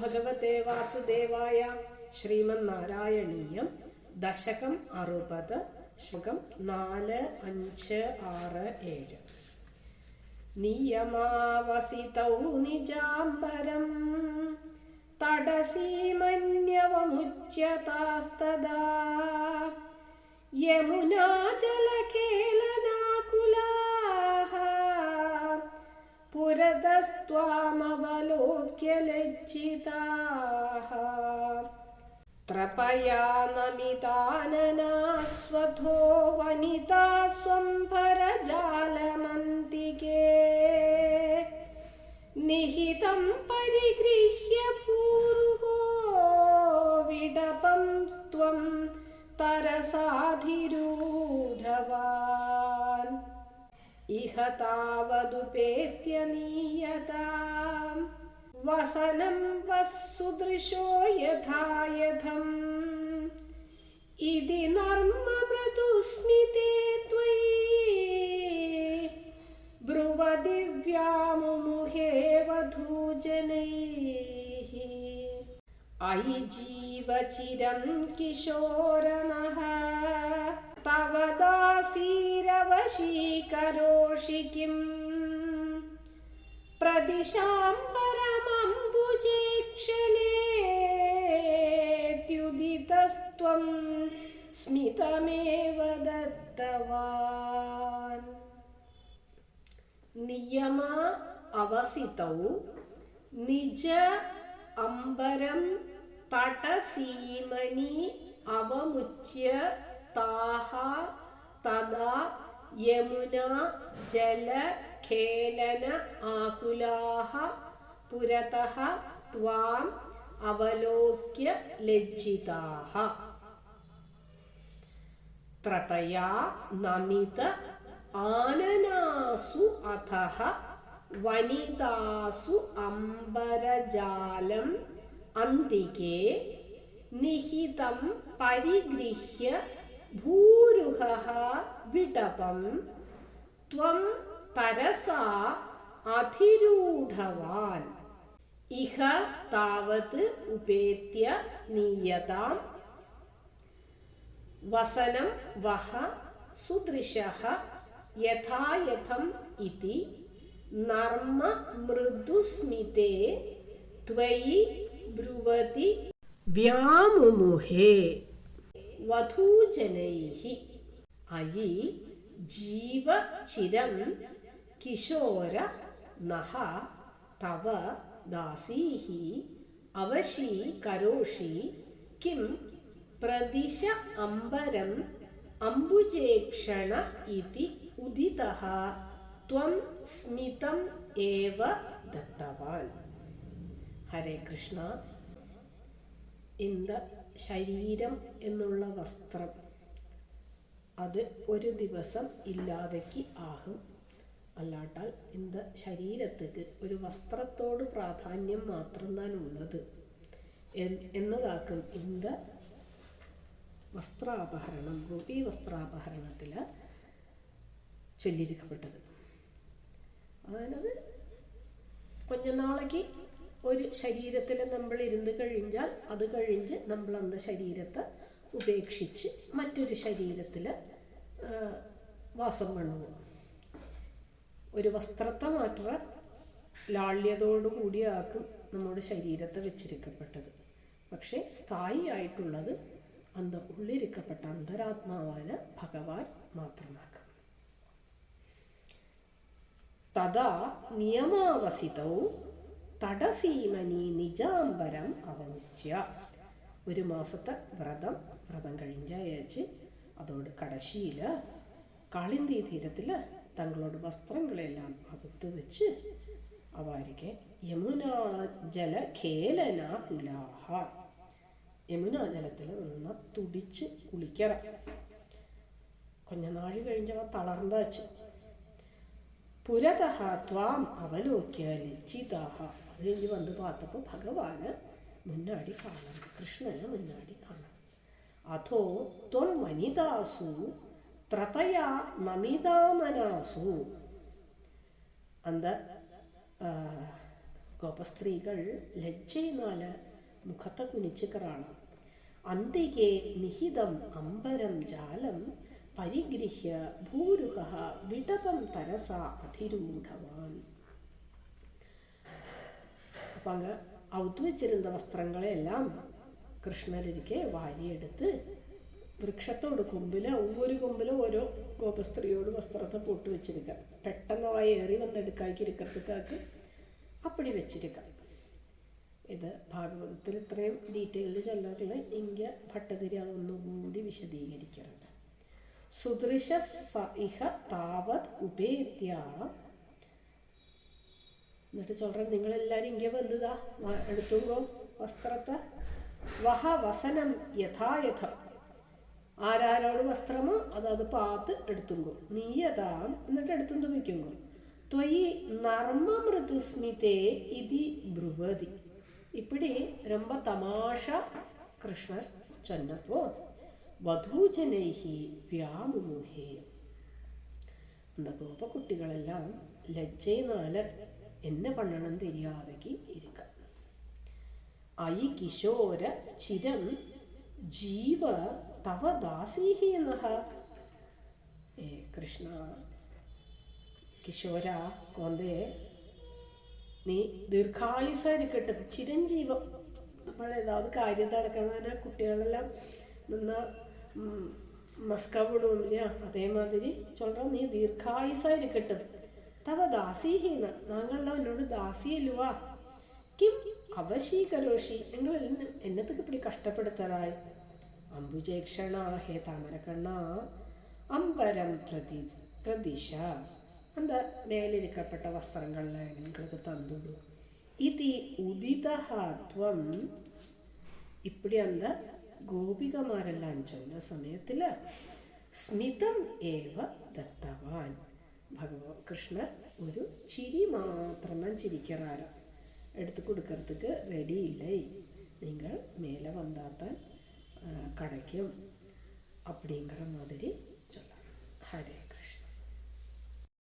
ഭഗവത്തെ വാസുദേവായ ശ്രീമന്നാരായണീയം ദശകം അറുപത് ശ്ലോകം നാല് അഞ്ച് ആറ് ഏഴ്. നിയമാവസിതൗ നിജാംബരം തടസീമന്യവമുച്യതാസ്തദാ യമുനാജലകേലനാകുലാः पुरतस्त्वामवलोक्यलज्जिताः। त्रपया नमितानना वनिता स्वं परजालमन्ति निहितं इह तावदुपेत्यनीयता वसनं वस्सु दृशो यधाय धम् इति नर्म व्रतुस्मिते त्वयि। ब्रुवदिव्यामुमुहे वधूजनैः अयि जीवचिरं किशोरनः। तव दासी ശശീകരോഷി കിം? പ്രതിശാം പരമംബുജേക്ഷണേത്യുദിതസ്ത്വം സ്മിതമേവ ദത്തവാൻ. നിയമ അവസിതൗ നിജ അംബരം തടസീമനി അവമുച്യ താഹ തദാ യമുന ജലഖേലന ആകുലാഹ പുരതഃ ത്വാം അവലോക്യ ലജ്ജിതാഹ. ത്രതയാ നമിത ആനനാസു അധഃ വനിതാസു അംബരജാലം അന്തികേ നിഹിതം പരിഗൃഹ്യ ഭൂരുഹഃ വിടപം. ത്വം പരസാ അധിരൂഢവാൻ ഇഹ താവത് ഉപേത്യ നീയതാം. വസനം വഹ സുദൃശഃ യഥായഥം ഇതി. നർമ്മ മൃദുസ്മിതേ ത്വയി ബ്രുവതി വ്യാമുമുഹേ. വധൂജനൈः അയി ജീവചിരം കിശോര നഹ തവ ദാസീः അവശീ കരോഷി. കിം പ്രതിശ അംബരം അംബുജേക്ഷണ ഇതി ഉദിതഃ ത്വം സ്മിതം ഏവ ദത്തവാൻ. ഹരേ കൃഷ്ണ. ഇന്ത ശരീരം എന്നുള്ള വസ്ത്രം. അത് ഒരു ദിവസം ഇല്ലാതെക്ക് ആകും അല്ലാട്ടാൽ ഇന്ത ശരീരത്തേക്ക് ഒരു വസ്ത്രത്തോട് പ്രാധാന്യം മാത്രം താൻ ഉള്ളത് എന്നതാക്കും ഇന്ത വസ്ത്രാപഹരണം ഗോപി വസ്ത്രാപഹരണത്തിൽ ചൊല്ലിരിക്കപ്പെട്ടത്. അതായത് കൊഞ്ഞനാളേക്ക് ഒരു ശരീരത്തിൽ നമ്മൾ ഇരുന്ന് കഴിഞ്ഞാൽ അത് കഴിഞ്ഞ് നമ്മൾ അന്ന് ശരീരത്തെ ഉപേക്ഷിച്ച് മറ്റൊരു ശരീരത്തിൽ വാസം വണ്ണുപോകും ഒരു വസ്ത്രത്തെ മാറ്റുക ലാള്യതോടു കൂടിയാക്കും നമ്മുടെ ശരീരത്തെ വെച്ചിരിക്കപ്പെട്ടത്. പക്ഷേ സ്ഥായിയായിട്ടുള്ളത് അന്ത ഉള്ളിരിക്കപ്പെട്ട അന്തരാത്മാവാന് ഭഗവാൻ മാത്രമാക്കും. തഥാ നിയമാവസിതൗ തടസീമനി നിജാംബരം അവഞ്ച ഒരു മാസത്തെ വ്രതം വ്രതം കഴിഞ്ഞയച്ച് അതോട് കടശിയിൽ കളിന്തി തീരത്തിൽ തങ്ങളോട് വസ്ത്രങ്ങളെല്ലാം അകത്ത് വെച്ച് അവർക്ക് യമുനാ ജല ഖേലന കുലാഹ. യമുനാ ജലത്തിൽ നിന്ന് തുടിച്ച് കുളിക്കറ. കൊഞ്ഞനാഴി കഴിഞ്ഞവ തളർന്ന വെച്ച്. പുരതഹ ത്വാം അവലോക്യ ലജ്ജിതാഹ അത് കഴിഞ്ഞ് വന്ന് പാത്തപ്പോൾ ഭഗവാന് മുന്നാടി കാണണം കൃഷ്ണന് മുന്നാടി കാണണം. അതോ ത്വം വനിതാസു ത്രപയാ നമിതാമനാസു. അന്ത ഗോപസ്ത്രീകൾ ലജ്ജയിനാൽ മുഖത്തെ കുനിച്ച് കറാണ്. അന്തികെ നിഹിതം അമ്പരം ജാലം പരിഗ്രഹ്യ ഭൂരുഹ വിടപം തരസ അധിരൂഢവാൻ അങ്ങ് ഔത്ത് വെച്ചിരുന്ന വസ്ത്രങ്ങളെല്ലാം കൃഷ്ണരിക്കെ വാരിയെടുത്ത് വൃക്ഷത്തോട് കൊമ്പിൽ ഒരു കൊമ്പിൽ ഓരോ ഗോപസ്ത്രീയോട് വസ്ത്രത്തെ പോട്ട് വെച്ചിരിക്കാം. പെട്ടെന്ന് വായി ഏറി വന്നെടുക്കാക്കി ഇരിക്കത്തേക്കാക്ക് അപ്പടി വെച്ചിരിക്കാം. ഇത് ഭാഗവതത്തിൽ ഇത്രയും ഡീറ്റെയിൽഡ് ചൊല്ലാറില്ല ഇന്ത്യ ഭട്ടതിരി അതൊന്നുകൂടി വിശദീകരിക്കാറുണ്ട്. സുദൃശ സ ഇഹ താവത് ഉപേത്യ എന്നിട്ട് ചൊല്ലുന്നത് നിങ്ങളെല്ലാവരും ഇങ്ങനെ വന്നതാ എടുത്തുങ്കോ വസ്ത്രത്തെ വഹ വസനം യഥായഥം ആരാരോട് വസ്ത്രമോ അതത് പാത്ത് എടുത്തുങ്കോ നീയതാം എന്നിട്ട് എടുത്തും തുമിക്കുങ്കോ ത്വയി നർമ്മമൃദുസ്മിതേ ഇതി ബ്രുവതി ഇപ്പിടി ரொம்ப തമാശ കൃഷ്ണർ ചൊന്നപ്പോ വധൂജനൈഹി വ്യാമുമുഹേ இந்த கோப குட்டிகளெல்லாம் லஜ்ஜைனால என்ன പണ്ണണം തെരിയാതെ ഇരിക്ക. ഐ കിശോര ചിരം ജീവ തവ ദാസീഹി എന്ന കൃഷ്ണ കിശോര കൊന്തേ നീ ദീർഘായുസായിരിക്കട്ടെ. ചിരഞ്ജീവം നമ്മൾ ഏതാവത് കാര്യം നടക്കണ കുട്ടികളെല്ലാം നിന്ന മസ്കാവിടും ഇല്ല? അതേമാതിരി ചൊല്ലാം നീ ദീർഘായുസായിരിക്കട്ടെ. തവ ദാസീഹീന നാങ്ങളെല്ലാം അവനോട് ദാസിയല്ലുവാ കിം അവശീകരോഷി നിങ്ങൾ എന്നതൊക്കെ ഇപ്പടി കഷ്ടപ്പെടുത്തറായി അംബുജേക്ഷണ ഹേ താമരക്കണ്ണ അമ്പരം പ്രതി പ്രതിശ എന്താ മേലിരിക്കപ്പെട്ട വസ്ത്രങ്ങളിലെ നിങ്ങൾക്ക് തന്നുള്ളൂ ഇതി ഉദിതഹത്വം ഇപ്പടി അന്ത ഗോപികമാരെല്ലാം ചെന്ന സമയത്തിൽ സ്മിതം ഏവ ദത്തവാൻ. ഭഗവാൻ കൃഷ്ണൻ ഒരു ചിരി മാത്രം നാം ചിരിക്കറാറ് എടുത്തു കൊടുക്കറത്തുക്ക് റെഡിയില്ലേ നിങ്ങൾ മേലെ വന്നാത്താൻ കടയ്ക്കും. அப்படிங்கிற മാതിരി ചൊല്ലാം ഹരേ